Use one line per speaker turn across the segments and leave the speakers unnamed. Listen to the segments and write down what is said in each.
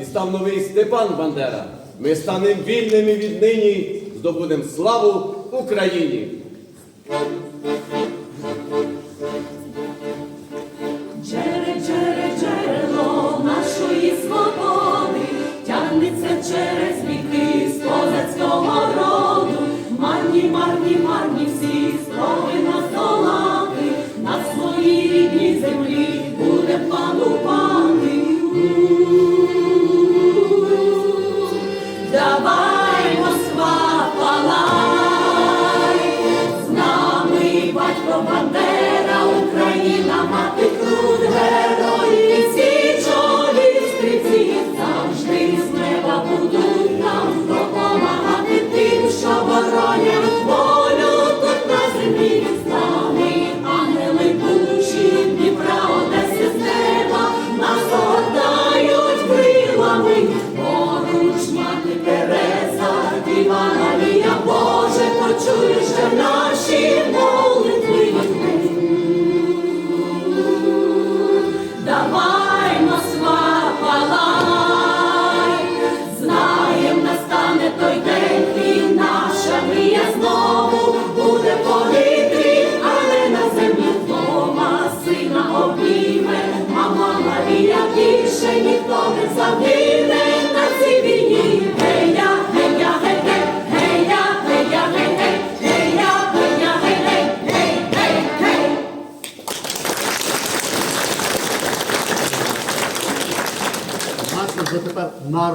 і став новий Степан Бандера. Ми станемо вільними віднині, здобудемо славу Україні.
Джере, джере, джерело нашої свободи, тягнеться через віки з козацького роду. Марні, марні, марні всі спроби нас долати, на своїй рідній землі буде панувати.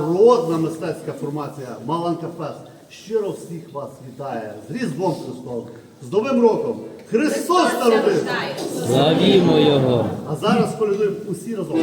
Народна мистецька формація Маланка Фест. Щиро всіх вас вітає з Різдвом Христовим, з Новим роком! Христос народився!
Славімо Його!
А зараз колядуємо усі разом.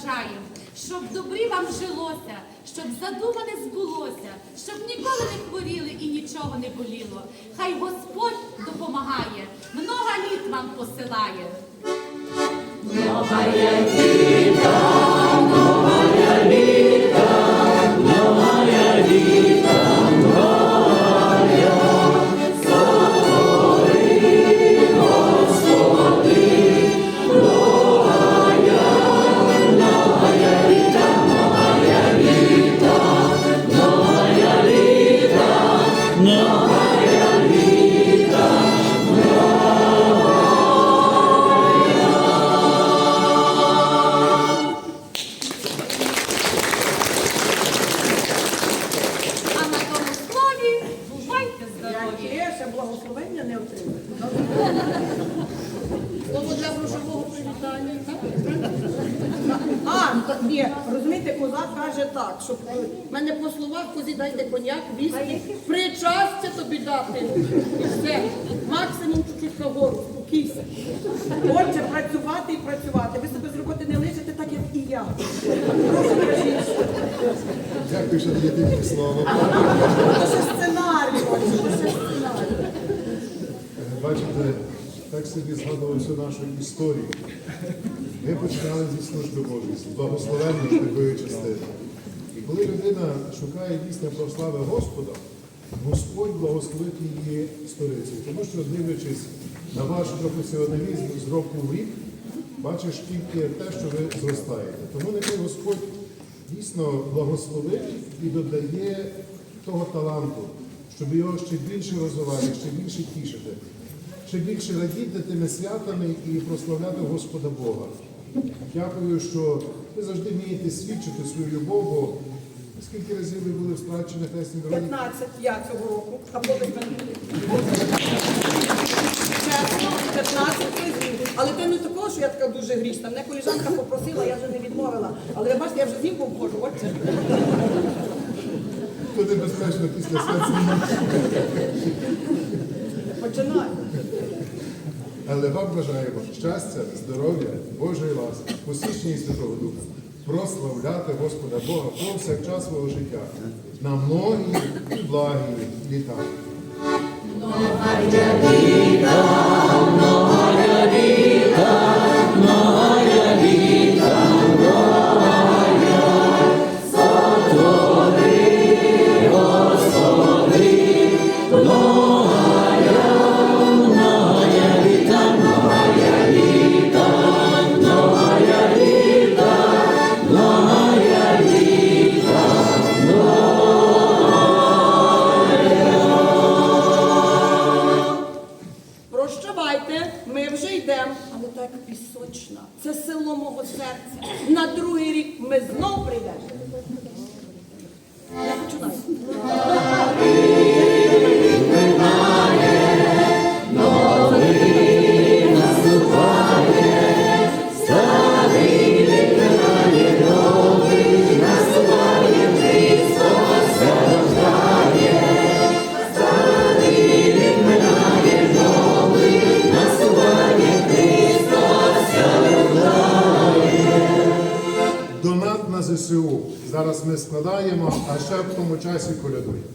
Бажаємо, щоб добрі вам жилося, щоб задумане збулося, щоб ніколи не хворіли і нічого не боліло. Хай Господь допомагає, много літ вам посилає.
Ні, розумієте, козак каже так, щоб е, в мене по словах козі дайте коньяк, віскі, причастя тобі дати. І все. Максимум чуть-чуть нагору, спокійся. Отже, працювати і працювати. Ви себе з роботи не лишите, так як і я. Прошу, кажіть.
Дякую, що даєте мені слово.
Це ще сценарій, отже, це ще сценарій.
Бачите, так собі згадував всю нашу історію. Ми починали зі служби Божої, благословенної такої частини. І коли людина шукає дійсно про слави Господа, Господь благословить її сторицею. Тому що, дивлячись на ваш професіоналізм з року в рік, бачиш тільки те, що ви зростаєте. Тому нехай Господь дійсно благословить і додає того таланту, щоб його ще більше розвивати, ще більше тішити, ще більше радіти тими святами і прославляти Господа Бога. Дякую, що ви завжди вмієте свідчити свою любов, бо скільки разів ви були в Хресній дорогі?
15 я цього року, а потім 15 разів. Але це не такого, що я така дуже грішна. Мене коліжанка попросила, я вже не відмовила. Але ви бачите, я вже з віком ходжу, отже.
То небезпечно після свят.
Починаю.
Але вам бажаємо щастя, здоров'я, Божої ласки, посічення і Святого Духа, прославляти Господа Бога повсякчас свого життя на многі і благі літа.
Вже йдемо, але так пісочна. Це село мого серця. На другий рік ми знов прийдемо. Я починаю.
Зараз ми складаємо, а ще в тому часі колядуємо.